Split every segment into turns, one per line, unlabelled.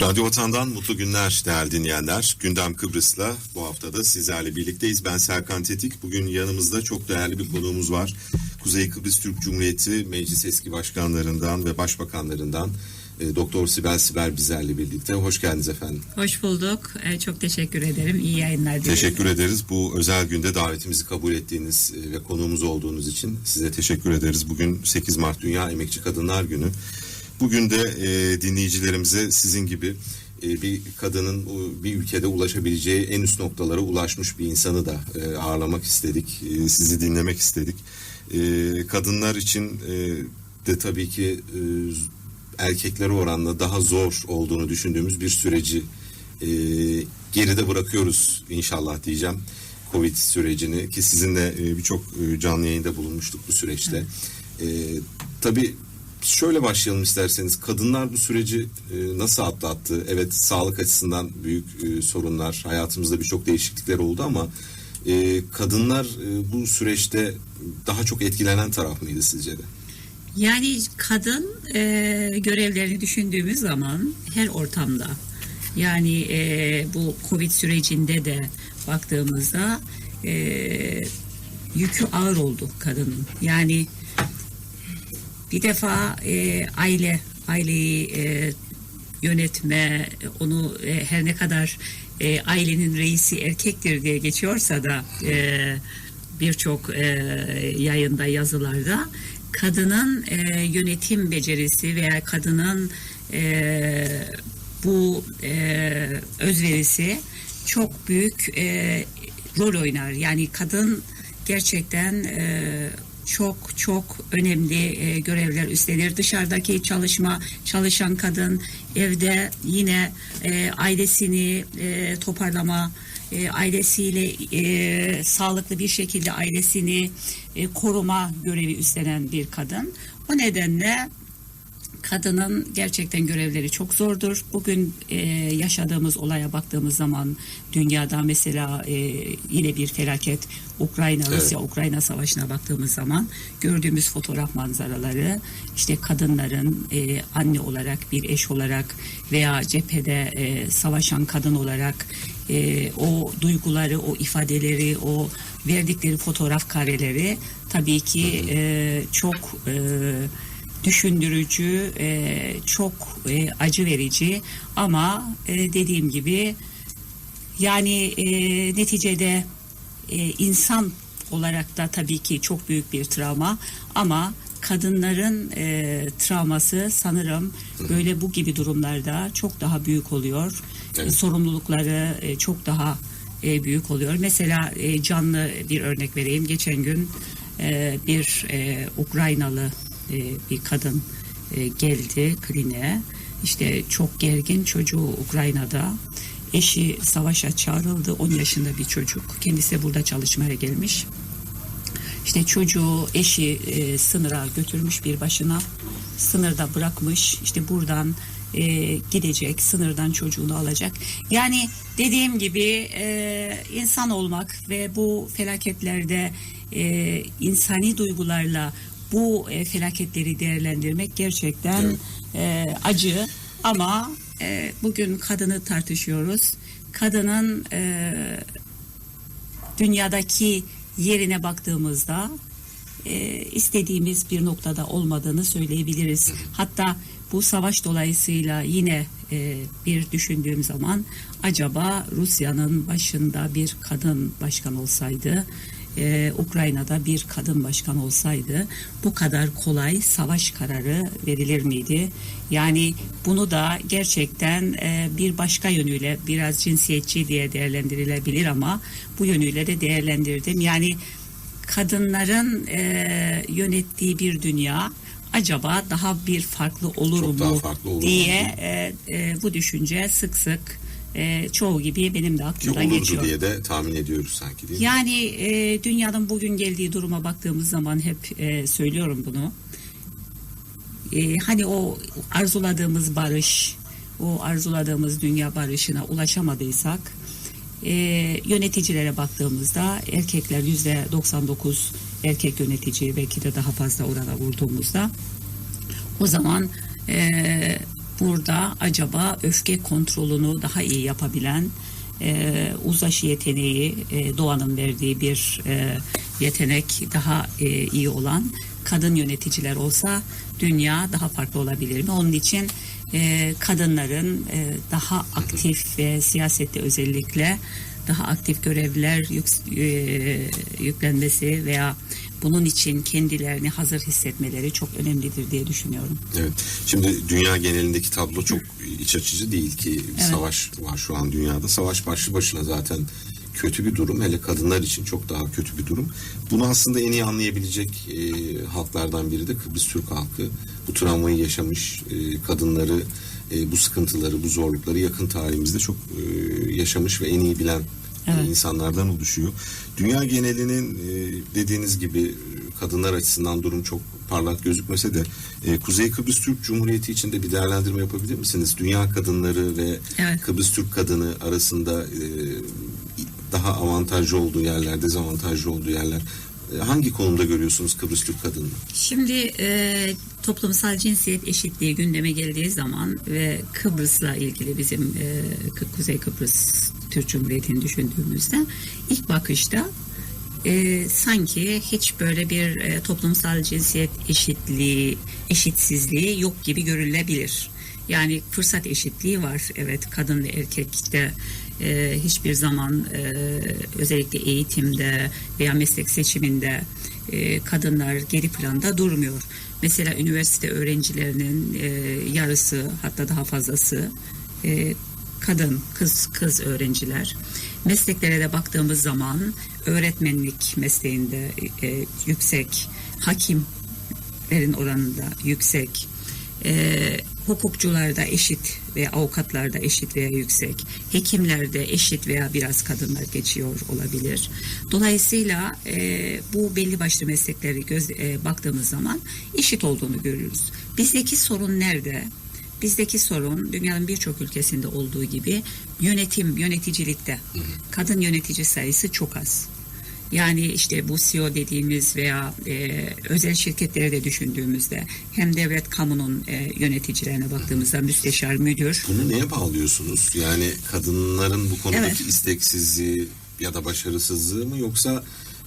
Radyo Vatan'dan mutlu günler değerli dinleyenler. Gündem Kıbrıs'la bu haftada sizlerle birlikteyiz. Ben Serkan Tetik. Bugün yanımızda çok değerli bir konuğumuz var. Kuzey Kıbrıs Türk Cumhuriyeti Meclis eski başkanlarından ve başbakanlarından e, Doktor Sibel Siber bizlerle birlikte. Hoş geldiniz efendim.
Hoş bulduk. Ee, çok teşekkür ederim. İyi yayınlar dilerim.
Teşekkür ederiz. Bu özel günde davetimizi kabul ettiğiniz e, ve konuğumuz olduğunuz için size teşekkür ederiz. Bugün 8 Mart Dünya Emekçi Kadınlar Günü. Bugün de e, dinleyicilerimize sizin gibi e, bir kadının bir ülkede ulaşabileceği en üst noktalara ulaşmış bir insanı da e, ağırlamak istedik. E, sizi dinlemek istedik. E, kadınlar için e, de tabii ki e, erkeklere oranla daha zor olduğunu düşündüğümüz bir süreci e, geride bırakıyoruz inşallah diyeceğim. Covid sürecini ki sizinle e, birçok e, canlı yayında bulunmuştuk bu süreçte. E, tabii şöyle başlayalım isterseniz. Kadınlar bu süreci e, nasıl atlattı? Evet sağlık açısından büyük e, sorunlar, hayatımızda birçok değişiklikler oldu ama e, kadınlar e, bu süreçte daha çok etkilenen taraf mıydı sizce de?
Yani kadın e, görevlerini düşündüğümüz zaman her ortamda yani e, bu Covid sürecinde de baktığımızda e, yükü ağır oldu kadının. Yani bir defa e, aile aileyi e, yönetme onu e, her ne kadar e, ailenin reisi erkektir diye geçiyorsa da e, birçok e, yayında yazılarda kadının e, yönetim becerisi veya kadının e, bu e, özverisi çok büyük e, rol oynar. Yani kadın gerçekten e, çok çok önemli e, görevler üstlenir. Dışarıdaki çalışma çalışan kadın evde yine e, ailesini e, toparlama e, ailesiyle e, sağlıklı bir şekilde ailesini e, koruma görevi üstlenen bir kadın. O nedenle kadının gerçekten görevleri çok zordur. Bugün e, yaşadığımız olaya baktığımız zaman dünyada mesela e, yine bir felaket Ukrayna
Evet.
Rusya Ukrayna savaşına baktığımız zaman gördüğümüz fotoğraf manzaraları işte kadınların e, anne olarak bir eş olarak veya cephede e, savaşan kadın olarak e, o duyguları o ifadeleri o verdikleri fotoğraf kareleri tabii ki e, çok e, düşündürücü, e, çok e, acı verici ama e, dediğim gibi yani e, neticede e, insan olarak da tabii ki çok büyük bir travma ama kadınların e, travması sanırım böyle bu gibi durumlarda çok daha büyük oluyor.
Evet.
E, sorumlulukları e, çok daha e, büyük oluyor. Mesela e, canlı bir örnek vereyim. Geçen gün e, bir e, Ukraynalı e, bir kadın e, geldi kliniğe. İşte çok gergin çocuğu Ukrayna'da. Eşi savaşa çağrıldı. 10 yaşında bir çocuk. Kendisi burada çalışmaya gelmiş. İşte çocuğu eşi e, sınıra götürmüş bir başına. Sınırda bırakmış. İşte buradan e, gidecek. Sınırdan çocuğunu alacak. Yani dediğim gibi e, insan olmak ve bu felaketlerde e, insani duygularla bu e, felaketleri değerlendirmek gerçekten
Evet.
e, acı. Ama e, bugün kadını tartışıyoruz. Kadının e, dünyadaki yerine baktığımızda e, istediğimiz bir noktada olmadığını söyleyebiliriz. Hatta bu savaş dolayısıyla yine e, bir düşündüğüm zaman acaba Rusya'nın başında bir kadın başkan olsaydı e, Ukrayna'da bir kadın başkan olsaydı bu kadar kolay savaş kararı verilir miydi? Yani bunu da gerçekten e, bir başka yönüyle biraz cinsiyetçi diye değerlendirilebilir ama bu yönüyle de değerlendirdim. Yani kadınların e, yönettiği bir dünya acaba daha bir farklı olur
Çok
mu
farklı olur
diye e, e, bu düşünce sık sık e, çoğu gibi benim de
Ki
aklımdan
olurdu
geçiyor.
diye de tahmin ediyoruz sanki değil mi?
Yani e, dünyanın bugün geldiği duruma baktığımız zaman hep e, söylüyorum bunu. E, hani o arzuladığımız barış, o arzuladığımız dünya barışına ulaşamadıysak e, yöneticilere baktığımızda erkekler yüzde 99 erkek yönetici belki de daha fazla orana vurduğumuzda o zaman e, burada acaba öfke kontrolünü daha iyi yapabilen e, uzlaşı yeteneği e, doğanın verdiği bir e, yetenek daha e, iyi olan kadın yöneticiler olsa dünya daha farklı olabilir mi? Onun için e, kadınların e, daha aktif ve siyasette özellikle daha aktif görevler yük- e, yüklenmesi veya bunun için kendilerini hazır hissetmeleri çok önemlidir diye düşünüyorum.
Evet. Şimdi dünya genelindeki tablo çok iç açıcı değil ki. Bir
Evet.
Savaş var şu an dünyada. Savaş başlı başına zaten kötü bir durum. Hele kadınlar için çok daha kötü bir durum. Bunu aslında en iyi anlayabilecek e, halklardan biri de Kıbrıs Türk halkı. Bu travmayı yaşamış e, kadınları, e, bu sıkıntıları, bu zorlukları yakın tarihimizde çok e, yaşamış ve en iyi bilen
Evet.
insanlardan oluşuyor. Dünya genelinin e, dediğiniz gibi kadınlar açısından durum çok parlak gözükmese de e, Kuzey Kıbrıs Türk Cumhuriyeti için de bir değerlendirme yapabilir misiniz? Dünya kadınları ve
Evet.
Kıbrıs Türk kadını arasında e, daha avantajlı olduğu yerler, dezavantajlı olduğu yerler hangi konumda görüyorsunuz Kıbrıs Türk kadını?
Şimdi e, toplumsal cinsiyet eşitliği gündeme geldiği zaman ve Kıbrıs'la ilgili bizim e, Kuzey Kıbrıs Türk Cumhuriyeti'ni düşündüğümüzde ilk bakışta e, sanki hiç böyle bir e, toplumsal cinsiyet eşitliği, eşitsizliği yok gibi görülebilir. Yani fırsat eşitliği var. Evet kadın ve erkekte e, hiçbir zaman e, özellikle eğitimde veya meslek seçiminde e, kadınlar geri planda durmuyor. Mesela üniversite öğrencilerinin e, yarısı hatta daha fazlası e, kadın, kız kız öğrenciler. Mesleklere de baktığımız zaman öğretmenlik mesleğinde e, yüksek, hakimlerin oranında yüksek, e, hukukçularda eşit ve avukatlarda eşit veya yüksek, hekimlerde eşit veya biraz kadınlar geçiyor olabilir. Dolayısıyla e, bu belli başlı meslekleri göz, e, baktığımız zaman eşit olduğunu görürüz. Bizdeki sorun nerede? Bizdeki sorun dünyanın birçok ülkesinde olduğu gibi yönetim, yöneticilikte. Kadın yönetici sayısı çok az. Yani işte bu CEO dediğimiz veya e, özel şirketleri de düşündüğümüzde hem devlet kamunun e, yöneticilerine baktığımızda müsteşar, müdür,
Bunu neye bağlıyorsunuz? Yani kadınların bu konudaki
Evet.
isteksizliği ya da başarısızlığı mı yoksa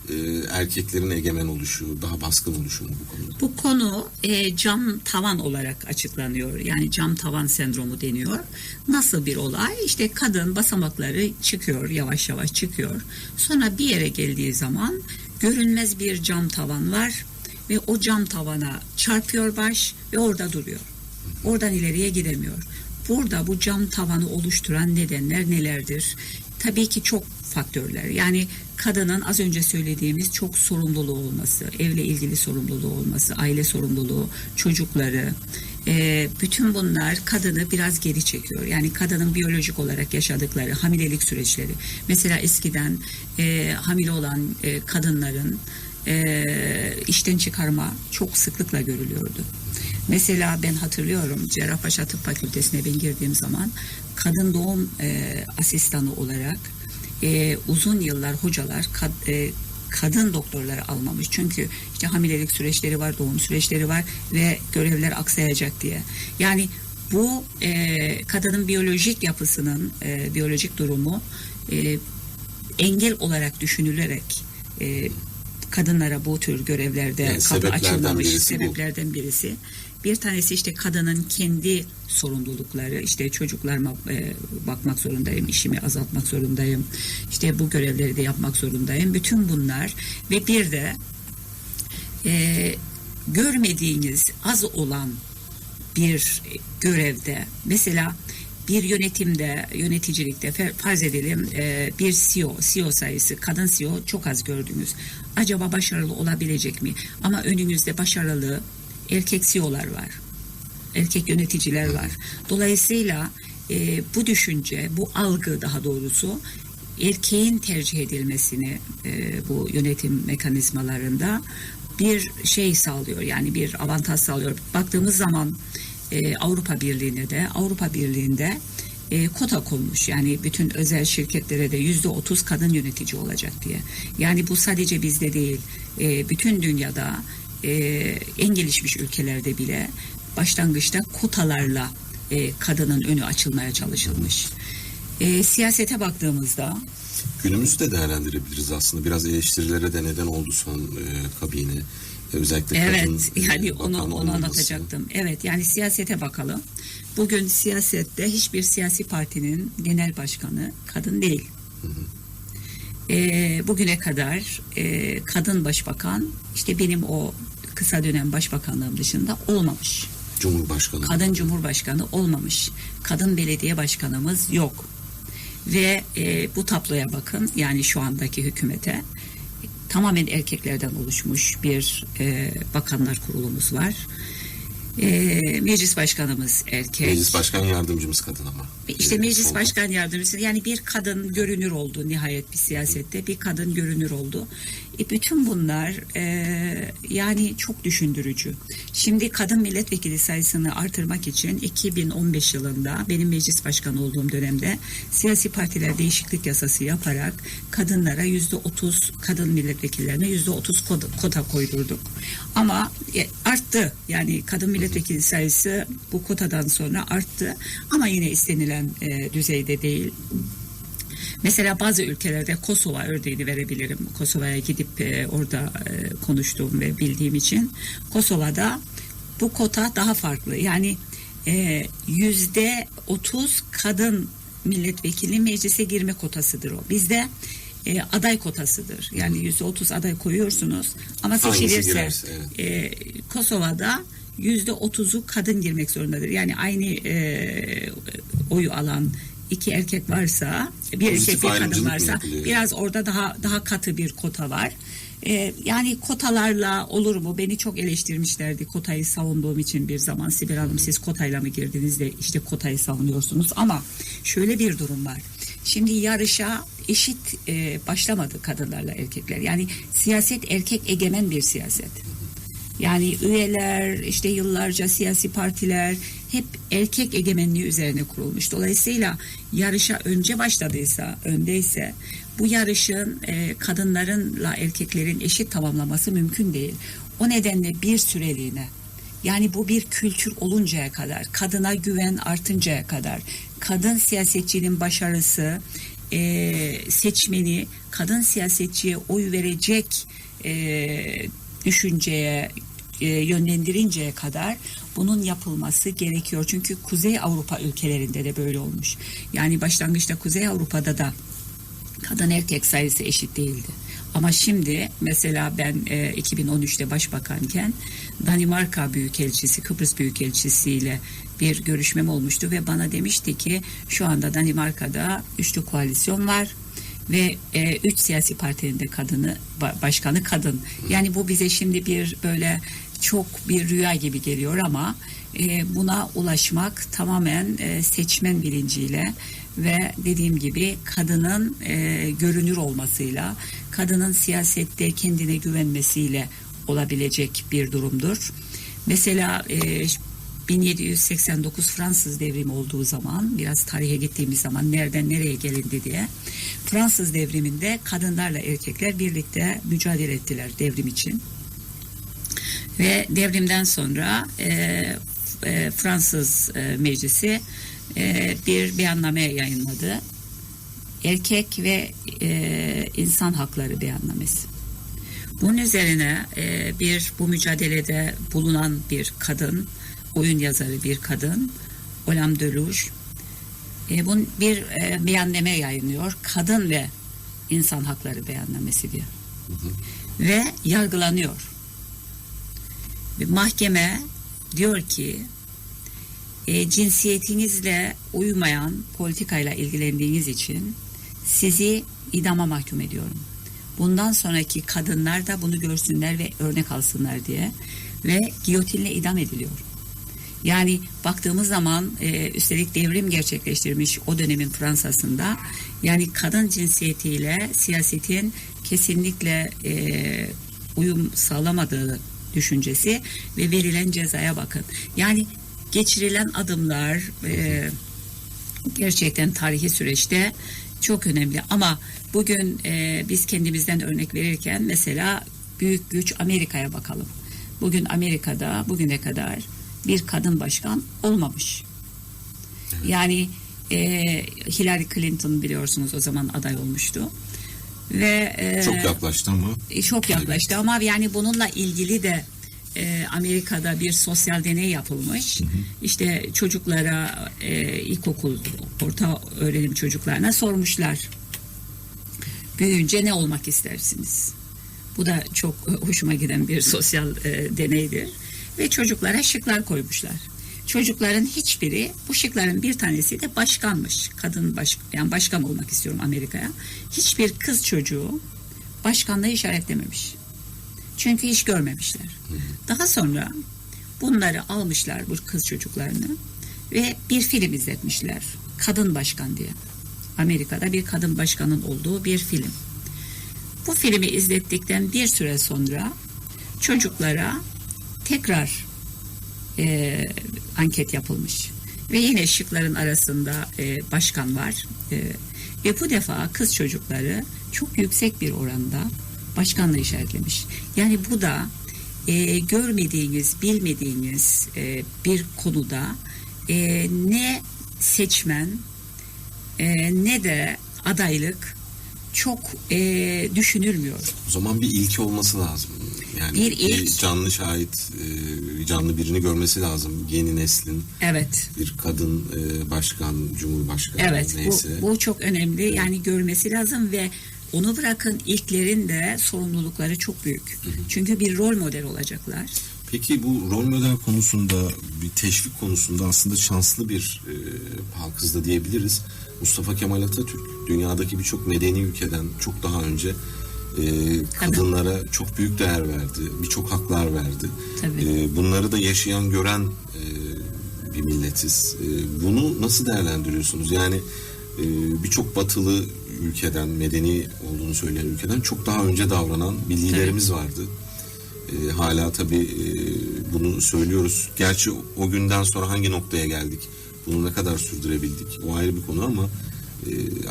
e, erkeklerin egemen oluşu, daha baskın oluşu mu bu konuda?
Bu konu e, cam tavan olarak açıklanıyor. Yani cam tavan sendromu deniyor. Nasıl bir olay? İşte kadın basamakları çıkıyor, yavaş yavaş çıkıyor. Sonra bir yere geldiği zaman görünmez bir cam tavan var ve o cam tavana çarpıyor baş ve orada duruyor. Oradan ileriye gidemiyor. Burada bu cam tavanı oluşturan nedenler nelerdir? Tabii ki çok faktörler. Yani kadının az önce söylediğimiz çok sorumluluğu olması, evle ilgili sorumluluğu olması, aile sorumluluğu, çocukları, e, bütün bunlar kadını biraz geri çekiyor. Yani kadının biyolojik olarak yaşadıkları hamilelik süreçleri. Mesela eskiden e, hamile olan e, kadınların e, işten çıkarma çok sıklıkla görülüyordu. Mesela ben hatırlıyorum Cerrahpaşa Tıp Fakültesine ben girdiğim zaman kadın doğum e, asistanı olarak e, uzun yıllar hocalar kad- e, kadın doktorları almamış. Çünkü işte hamilelik süreçleri var, doğum süreçleri var ve görevler aksayacak diye. Yani bu e, kadının biyolojik yapısının, e, biyolojik durumu e, engel olarak düşünülerek e, kadınlara bu tür görevlerde
Yani
kapı açılmamış
bu.
sebeplerden birisi. Bir tanesi işte kadının kendi sorumlulukları, işte çocuklarıma e, bakmak zorundayım, işimi azaltmak zorundayım, işte bu görevleri de yapmak zorundayım. Bütün bunlar ve bir de e, görmediğiniz az olan bir görevde mesela bir yönetimde, yöneticilikte farz edelim e, bir CEO, CEO sayısı, kadın CEO çok az gördünüz. Acaba başarılı olabilecek mi? Ama önünüzde başarılı erkek CEO'lar var. Erkek yöneticiler var. Dolayısıyla e, bu düşünce, bu algı daha doğrusu erkeğin tercih edilmesini e, bu yönetim mekanizmalarında bir şey sağlıyor. Yani bir avantaj sağlıyor. Baktığımız zaman e, Avrupa Birliği'ne de Avrupa Birliği'nde e, kota konmuş. Yani bütün özel şirketlere de yüzde otuz kadın yönetici olacak diye. Yani bu sadece bizde değil, e, bütün dünyada e, en gelişmiş ülkelerde bile başlangıçta kotalarla e, kadının önü açılmaya çalışılmış. E, siyasete baktığımızda
Günümüzü de değerlendirebiliriz aslında. Biraz eleştirilere de neden oldu son e, kabine. E, özellikle
Evet
kadın e,
yani
bakan
onu onu
olmaması.
anlatacaktım. Evet yani siyasete bakalım. Bugün siyasette hiçbir siyasi partinin genel başkanı kadın değil. Ee, bugüne kadar e, kadın başbakan işte benim o kısa dönem başbakanlığım dışında olmamış.
Cumhurbaşkanı.
Kadın cumhurbaşkanı olmamış. Kadın belediye başkanımız yok. Ve e, bu tabloya bakın yani şu andaki hükümete tamamen erkeklerden oluşmuş bir e, bakanlar kurulumuz var. E, meclis başkanımız erkek.
Meclis Başkan Yardımcımız kadın ama.
İşte meclis başkan yardımcısı yani bir kadın görünür oldu nihayet bir siyasette bir kadın görünür oldu. E bütün bunlar e, yani çok düşündürücü. Şimdi kadın milletvekili sayısını artırmak için 2015 yılında benim meclis başkanı olduğum dönemde siyasi partiler değişiklik yasası yaparak kadınlara yüzde 30 kadın milletvekillerine yüzde 30 kota, kota koydurduk. Ama e, arttı yani kadın milletvekili sayısı bu kotadan sonra arttı ama yine istenilen e, düzeyde değil. Mesela bazı ülkelerde Kosova örneğini verebilirim. Kosova'ya gidip e, orada e, konuştuğum ve bildiğim için Kosova'da bu kota daha farklı. Yani e, yüzde otuz kadın milletvekili meclise girme kotasıdır o. Bizde e, aday kotasıdır. Yani yüzde otuz aday koyuyorsunuz ama seçilirse
evet.
e, Kosova'da yüzde otuzu kadın girmek zorundadır. Yani aynı e, oyu alan iki erkek varsa bir
Pozitif
erkek bir kadın varsa biraz orada daha daha katı bir kota var. E, yani kotalarla olur mu? Beni çok eleştirmişlerdi kotayı savunduğum için bir zaman. Sibel Hanım siz kotayla mı girdiniz de işte kotayı savunuyorsunuz ama şöyle bir durum var. Şimdi yarışa eşit e, başlamadı kadınlarla erkekler. Yani siyaset erkek egemen bir siyaset. Yani üyeler, işte yıllarca siyasi partiler hep erkek egemenliği üzerine kurulmuş. Dolayısıyla yarışa önce başladıysa, öndeyse bu yarışın e, kadınlarınla erkeklerin eşit tamamlaması mümkün değil. O nedenle bir süreliğine yani bu bir kültür oluncaya kadar, kadına güven artıncaya kadar, kadın siyasetçinin başarısı, e, seçmeni kadın siyasetçiye oy verecek e, düşünceye e, yönlendirinceye kadar bunun yapılması gerekiyor. Çünkü Kuzey Avrupa ülkelerinde de böyle olmuş. Yani başlangıçta Kuzey Avrupa'da da kadın erkek sayısı eşit değildi. Ama şimdi mesela ben e, 2013'te başbakanken Danimarka Büyükelçisi, Kıbrıs Büyükelçisi ile bir görüşmem olmuştu ve bana demişti ki şu anda Danimarka'da üçlü koalisyon var ve e, üç siyasi partinin de kadını ba- başkanı kadın. Yani bu bize şimdi bir böyle çok bir rüya gibi geliyor ama e, buna ulaşmak tamamen e, seçmen bilinciyle ve dediğim gibi kadının e, görünür olmasıyla, kadının siyasette kendine güvenmesiyle olabilecek bir durumdur. Mesela e, 1789 Fransız devrimi olduğu zaman biraz tarihe gittiğimiz zaman nereden nereye gelindi diye Fransız devriminde kadınlarla erkekler birlikte mücadele ettiler devrim için. Ve devrimden sonra e, e, Fransız e, meclisi e, bir beyanname yayınladı. Erkek ve e, insan hakları beyannamesi. Bunun üzerine e, bir bu mücadelede bulunan bir kadın, oyun yazarı bir kadın, Olam Deluge, e, bunun bir e, beyanname yayınlıyor. Kadın ve insan hakları beyannamesi diyor. Ve yargılanıyor. Mahkeme diyor ki e, cinsiyetinizle uymayan politikayla ilgilendiğiniz için sizi idama mahkum ediyorum. Bundan sonraki kadınlar da bunu görsünler ve örnek alsınlar diye ve giyotinle idam ediliyor. Yani baktığımız zaman e, üstelik devrim gerçekleştirmiş o dönemin Fransa'sında yani kadın cinsiyetiyle siyasetin kesinlikle e, uyum sağlamadığı düşüncesi ve verilen cezaya bakın. Yani geçirilen adımlar e, gerçekten tarihi süreçte çok önemli ama bugün e, biz kendimizden örnek verirken mesela büyük güç Amerika'ya bakalım. Bugün Amerika'da bugüne kadar bir kadın başkan olmamış. Yani e, Hillary Clinton biliyorsunuz o zaman aday olmuştu. Ve e,
Çok yaklaştı ama
e, çok yaklaştı ama yani bununla ilgili de e, Amerika'da bir sosyal deney yapılmış. İşte çocuklara e, ilkokul, orta öğrenim çocuklarına sormuşlar. Büyüyünce ne olmak istersiniz? Bu da çok hoşuma giden bir sosyal e, deneydir. Ve çocuklara şıklar koymuşlar. Çocukların hiçbiri bu şıkların bir tanesi de başkanmış. Kadın baş, yani başkan olmak istiyorum Amerika'ya. Hiçbir kız çocuğu başkanlığı işaretlememiş. Çünkü hiç görmemişler. Daha sonra bunları almışlar bu kız çocuklarını ve bir film izletmişler. Kadın Başkan diye. Amerika'da bir kadın başkanın olduğu bir film. Bu filmi izlettikten bir süre sonra çocuklara tekrar e, anket yapılmış. Ve yine şıkların arasında e, başkan var. E, ve bu defa kız çocukları çok yüksek bir oranda başkanlığı işaretlemiş. Yani bu da e, görmediğiniz, bilmediğiniz e, bir konuda e, ne seçmen e, ne de adaylık çok e, düşünülmüyor.
o zaman bir ilki olması lazım. Yani
Bir ilk.
canlı şahit, e, canlı birini görmesi lazım. Yeni neslin
Evet.
bir kadın e, başkan, cumhurbaşkanı
Evet
neyse.
bu, bu çok önemli yani görmesi lazım ve onu bırakın ilklerin de sorumlulukları çok büyük. Çünkü bir rol model olacaklar.
Peki bu rol model konusunda bir teşvik konusunda aslında şanslı bir e, halkız da diyebiliriz. Mustafa Kemal Atatürk dünyadaki birçok medeni ülkeden çok daha önce e, kadınlara çok büyük değer verdi. Birçok haklar verdi.
Tabii.
E, bunları da yaşayan gören e, bir milletiz. E, bunu nasıl değerlendiriyorsunuz? Yani e, birçok batılı ülkeden, medeni olduğunu söyleyen ülkeden çok daha önce davranan bir liderimiz vardı. E, hala tabii e, bunu söylüyoruz. Gerçi o günden sonra hangi noktaya geldik? Bunu ne kadar sürdürebildik? O ayrı bir konu ama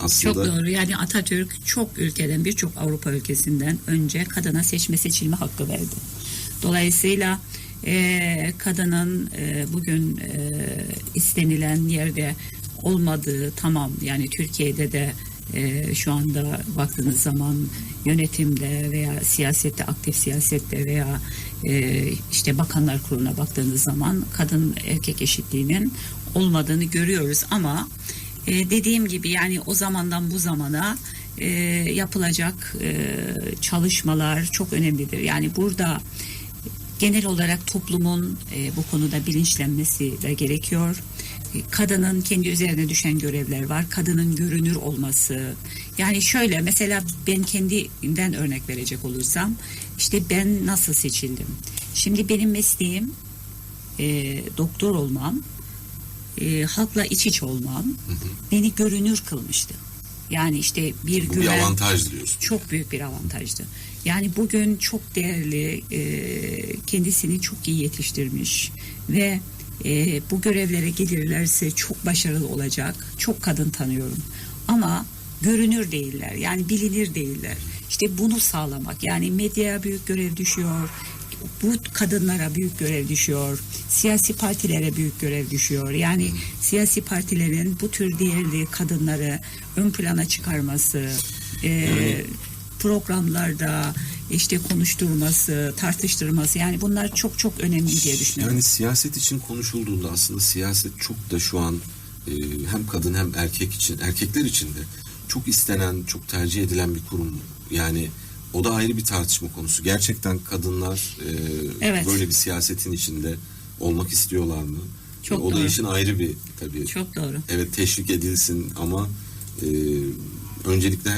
aslında
Çok doğru. Yani Atatürk çok ülkeden birçok Avrupa ülkesinden önce kadına seçme seçilme hakkı verdi. Dolayısıyla e, kadının e, bugün e, istenilen yerde olmadığı tamam. Yani Türkiye'de de e, şu anda baktığınız zaman yönetimde veya siyasette aktif siyasette veya e, işte bakanlar kuruluna baktığınız zaman kadın erkek eşitliğinin olmadığını görüyoruz. Ama e, dediğim gibi yani o zamandan bu zamana e, yapılacak e, çalışmalar çok önemlidir. Yani burada genel olarak toplumun e, bu konuda bilinçlenmesi de gerekiyor. E, Kadının kendi üzerine düşen görevler var. Kadının görünür olması. Yani şöyle mesela ben kendimden örnek verecek olursam işte ben nasıl seçildim? Şimdi benim mesleğim e, doktor olmam, e, halkla iç içe olmam beni görünür kılmıştı. Yani işte bir
bu bir
güven
avantaj diyorsun.
çok büyük bir avantajdı. Yani bugün çok değerli, e, kendisini çok iyi yetiştirmiş ve e, bu görevlere gelirlerse çok başarılı olacak. Çok kadın tanıyorum. Ama görünür değiller. Yani bilinir değiller. İşte bunu sağlamak. Yani medyaya büyük görev düşüyor. Bu kadınlara büyük görev düşüyor. Siyasi partilere büyük görev düşüyor. Yani siyasi partilerin bu tür değerli kadınları ön plana çıkarması, e, programlarda işte konuşturması, tartıştırması yani bunlar çok çok önemli diye düşünüyorum.
Yani siyaset için konuşulduğunda aslında siyaset çok da şu an e, hem kadın hem erkek için, erkekler için de çok istenen, çok tercih edilen bir kurum. Yani o da ayrı bir tartışma konusu. Gerçekten kadınlar e,
Evet.
böyle bir siyasetin içinde olmak istiyorlar mı?
Çok
o da
doğru.
işin ayrı bir tabii.
Çok doğru.
Evet teşvik edilsin ama e, öncelikle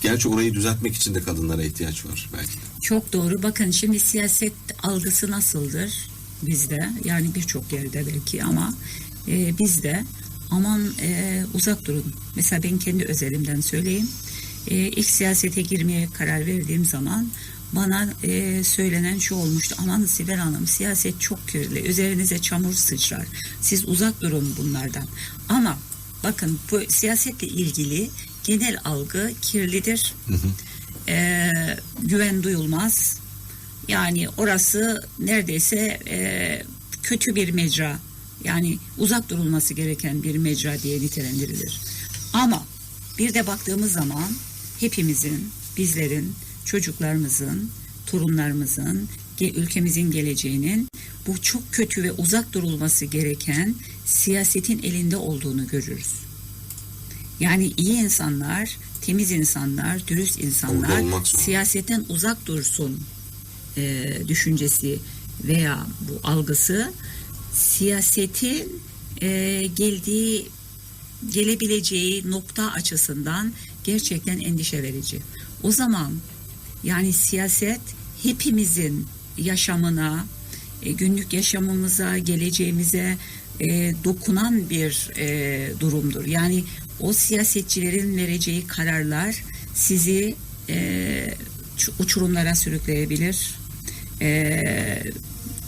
gerçi orayı düzeltmek için de kadınlara ihtiyaç var belki.
Çok doğru. Bakın şimdi siyaset algısı nasıldır bizde? Yani birçok yerde belki ama e, bizde aman e, uzak durun. Mesela ben kendi özelimden söyleyeyim. E, ilk siyasete girmeye karar verdiğim zaman bana e, söylenen şu olmuştu. Aman Sibel Hanım siyaset çok kirli. Üzerinize çamur sıçrar. Siz uzak durun bunlardan. Ama bakın bu siyasetle ilgili genel algı kirlidir. E, güven duyulmaz. Yani orası neredeyse e, kötü bir mecra yani uzak durulması gereken bir mecra diye nitelendirilir. Ama bir de baktığımız zaman hepimizin, bizlerin, çocuklarımızın, torunlarımızın, ülkemizin geleceğinin bu çok kötü ve uzak durulması gereken siyasetin elinde olduğunu görürüz. Yani iyi insanlar, temiz insanlar, dürüst insanlar siyasetten uzak dursun e, düşüncesi veya bu algısı siyasetin e, geldiği gelebileceği nokta açısından gerçekten endişe verici. O zaman yani siyaset hepimizin yaşamına, e, günlük yaşamımıza, geleceğimize e, dokunan bir e, durumdur. Yani o siyasetçilerin vereceği kararlar sizi uçurumlara sürükleyebilir.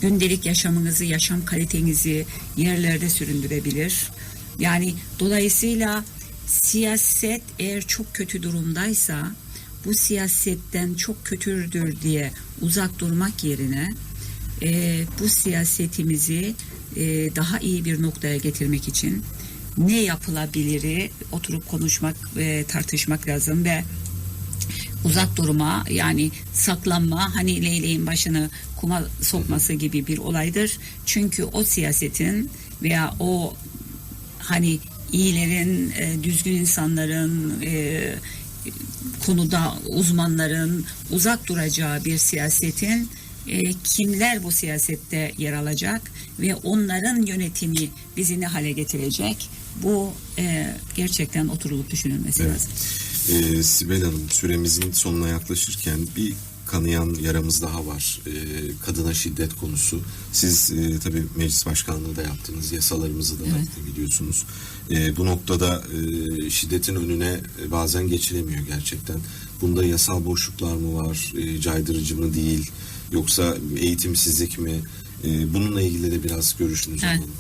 Gündelik yaşamınızı, yaşam kalitenizi yerlerde süründürebilir. Yani dolayısıyla siyaset eğer çok kötü durumdaysa bu siyasetten çok kötüdür diye uzak durmak yerine e, bu siyasetimizi e, daha iyi bir noktaya getirmek için ne yapılabiliri oturup konuşmak ve tartışmak lazım ve uzak durma yani saklanma hani leyleğin başını kuma sokması gibi bir olaydır. Çünkü o siyasetin veya o hani iyilerin, e, düzgün insanların e, konuda uzmanların uzak duracağı bir siyasetin e, kimler bu siyasette yer alacak ve onların yönetimi bizi ne hale getirecek bu e, gerçekten oturulup düşünülmesi
Evet.
lazım.
Ee, Sibel Hanım süremizin sonuna yaklaşırken bir kanayan yaramız daha var. Ee, kadına şiddet konusu. Siz e, tabii meclis başkanlığı da yaptınız. Yasalarımızı da
Evet.
biliyorsunuz. Ee, bu noktada e, şiddetin önüne e, bazen geçilemiyor gerçekten. Bunda yasal boşluklar mı var? E, caydırıcı mı değil? Yoksa eğitimsizlik mi? E, bununla ilgili de biraz görüşünüzü
Evet.
alalım.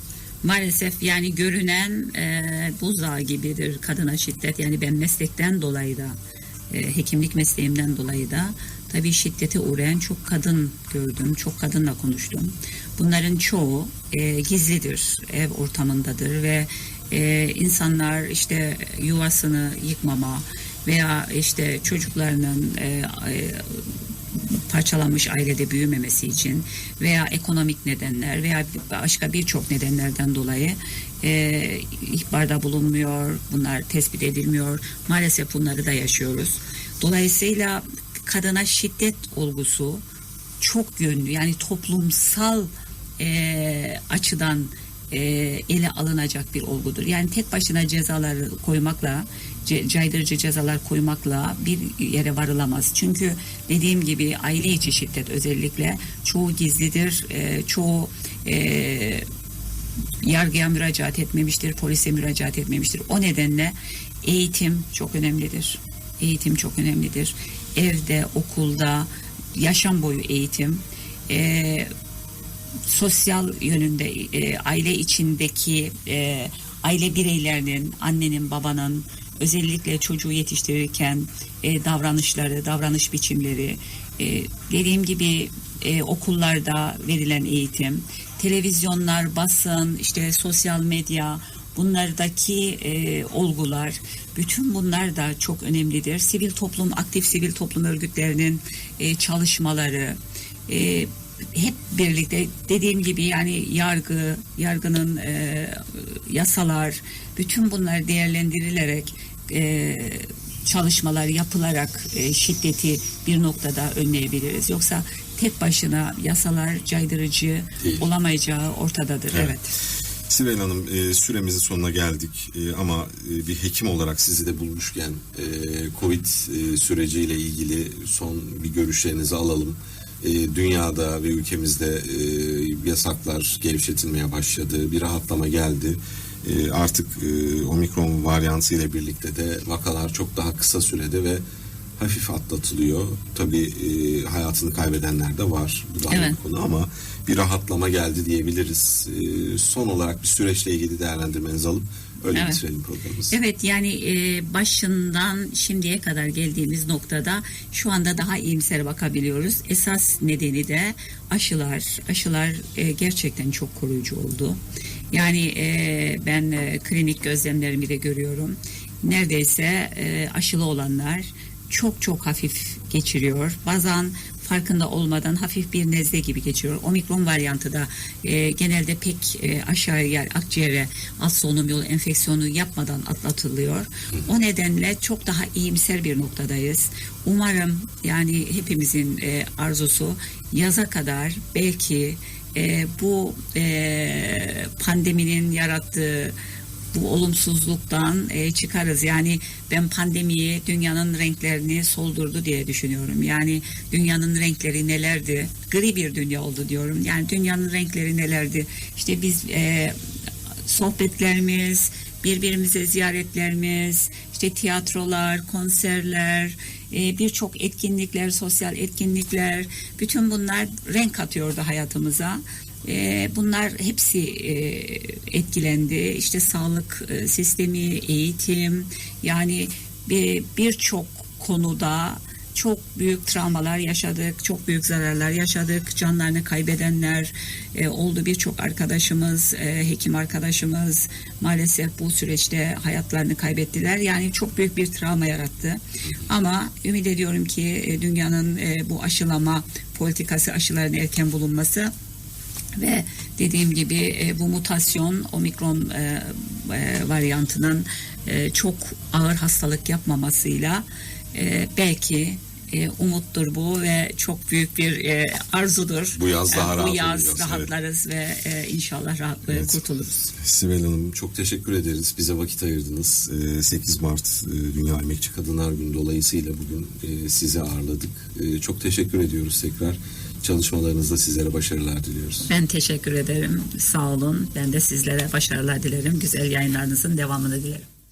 Maalesef yani görünen e, buzdağı gibidir kadına şiddet. Yani ben meslekten dolayı da e, hekimlik mesleğimden dolayı da tabii şiddete uğrayan çok kadın gördüm. Çok kadınla konuştum. Bunların çoğu e, gizlidir. Ev ortamındadır ve e, insanlar işte yuvasını yıkmama veya işte çocuklarının e, e, parçalanmış ailede büyümemesi için veya ekonomik nedenler veya başka birçok nedenlerden dolayı e, ihbarda bulunmuyor, bunlar tespit edilmiyor. Maalesef bunları da yaşıyoruz. Dolayısıyla kadına şiddet olgusu çok yönlü yani toplumsal e, açıdan e, ele alınacak bir olgudur. Yani tek başına cezaları koymakla ce- caydırıcı cezalar koymakla bir yere varılamaz. Çünkü dediğim gibi aile içi şiddet özellikle çoğu gizlidir, e, çoğu e, yargıya müracaat etmemiştir, polise müracaat etmemiştir. O nedenle eğitim çok önemlidir. Eğitim çok önemlidir. Evde, okulda, yaşam boyu eğitim. E, sosyal yönünde e, aile içindeki e, aile bireylerinin, annenin, babanın özellikle çocuğu yetiştirirken e, davranışları, davranış biçimleri, e, dediğim gibi e, okullarda verilen eğitim, televizyonlar, basın, işte sosyal medya, bunlardaki e, olgular, bütün bunlar da çok önemlidir. Sivil toplum, aktif sivil toplum örgütlerinin e, çalışmaları, e, hep birlikte dediğim gibi yani yargı, yargının e, yasalar, bütün bunlar değerlendirilerek e, çalışmalar yapılarak e, şiddeti bir noktada önleyebiliriz. Yoksa tek başına yasalar caydırıcı
Değil.
olamayacağı ortadadır.
Evet.
Evet.
Sibel Hanım e, süremizin sonuna geldik E, ama e, bir hekim olarak sizi de bulmuşken e, Covid e, süreciyle ilgili son bir görüşlerinizi alalım. E, dünyada ve ülkemizde e, yasaklar gevşetilmeye başladı, bir rahatlama geldi. E, artık e, omikron varyantı ile birlikte de vakalar çok daha kısa sürede ve hafif atlatılıyor. Tabii e, hayatını kaybedenler de var. Bu da
Evet.
bir konu ama bir rahatlama geldi diyebiliriz. E, son olarak bir süreçle ilgili değerlendirmenizi alıp öyle
Evet.
bitirelim programımızı.
Evet yani e, başından şimdiye kadar geldiğimiz noktada şu anda daha iyimser bakabiliyoruz. Esas nedeni de aşılar. Aşılar e, gerçekten çok koruyucu oldu. Yani e, ben e, klinik gözlemlerimi de görüyorum. Neredeyse e, aşılı olanlar çok çok hafif geçiriyor. Bazen farkında olmadan hafif bir nezle gibi geçiyor. Omikron varyantı da e, genelde pek e, aşağı yer akciğere alt solunum yolu enfeksiyonu yapmadan atlatılıyor. O nedenle çok daha iyimser bir noktadayız. Umarım yani hepimizin e, arzusu yaza kadar belki e, bu e, pandeminin yarattığı bu olumsuzluktan e, çıkarız. Yani ben pandemiyi dünyanın renklerini soldurdu diye düşünüyorum. Yani dünyanın renkleri nelerdi? Gri bir dünya oldu diyorum. Yani dünyanın renkleri nelerdi? İşte biz e, sohbetlerimiz, birbirimize ziyaretlerimiz, işte tiyatrolar, konserler, e, birçok etkinlikler, sosyal etkinlikler, bütün bunlar renk katıyordu hayatımıza. E, bunlar hepsi e, etkilendi. İşte sağlık e, sistemi, eğitim, yani bir- birçok konuda çok büyük travmalar yaşadık, çok büyük zararlar yaşadık, canlarını kaybedenler e, oldu. Birçok arkadaşımız, e, hekim arkadaşımız maalesef bu süreçte hayatlarını kaybettiler. Yani çok büyük bir travma yarattı. Ama ümit ediyorum ki e, dünyanın e, bu aşılama politikası, aşıların erken bulunması ve dediğim gibi e, bu mutasyon omikron e, e, varyantının e, çok ağır hastalık yapmamasıyla e, belki e, umuttur bu ve çok büyük bir e, arzudur.
Bu yaz daha
E,
rahat
Bu yaz
olacağız,
rahatlarız ve e, inşallah rahat, e,
Evet.
kurtuluruz.
Sibel Hanım çok teşekkür ederiz. Bize vakit ayırdınız. Ee, 8 Mart e, Dünya Emekçi Kadınlar Günü dolayısıyla bugün e, sizi ağırladık. E, Çok teşekkür ediyoruz tekrar. Çalışmalarınızda sizlere başarılar diliyoruz.
Ben teşekkür ederim. Sağ olun. Ben de sizlere başarılar dilerim. Güzel yayınlarınızın devamını dilerim.